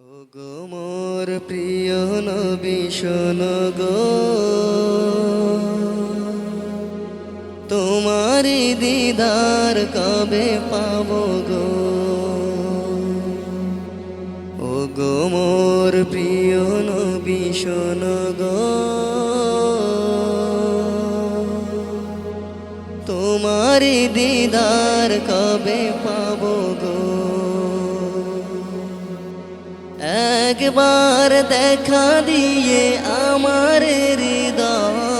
ও গো প্রিয় নবী গো। তোমারি দিদার কবে পাবো গো? ও গো প্রিয় নবী গো। তোমারি দিদার কবে পাবো গো? একবার দেখা দিয়ে আমার হৃদয়।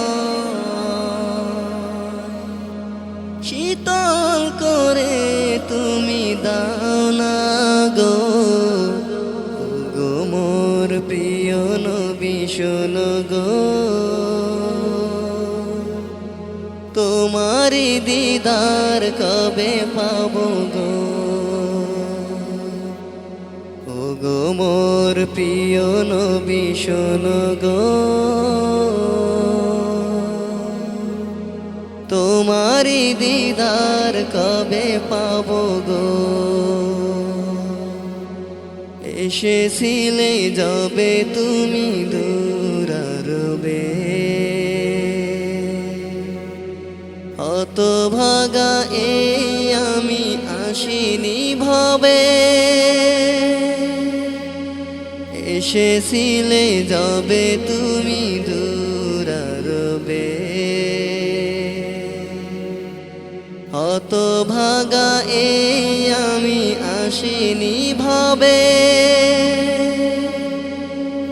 শীতল করে তুমি দাও না গো। ও গো মোর প্রিয় নবী গো। তোমারি দিদার কবে পাবো গো? গো মোর প্রিয় নবী, শোনো গো। তোমারি দিদার কবে পাব গো? এসেছিলে যাবে তুমি দূরারবে অত ভাগা এই আমি আসিনি ভাবে। এসেছিলে যাবে তুমি দূরারবে অত ভাগা এই আমি আসিনি ভাবে।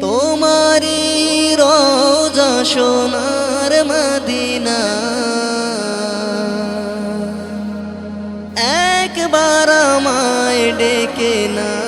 তোমারি রোজা সোনার মদিনা। একবার আমায় ডেকে না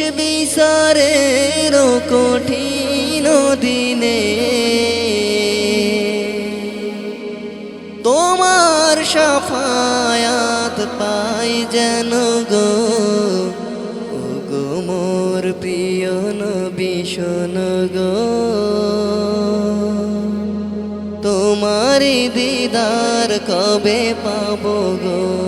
বিচারের কঠিন দিনে। তোমার সাফায়াত পাই যেন গো। গো মোর প্রিয় নবী গো। তোমারি দিদার কবে পাবো গো?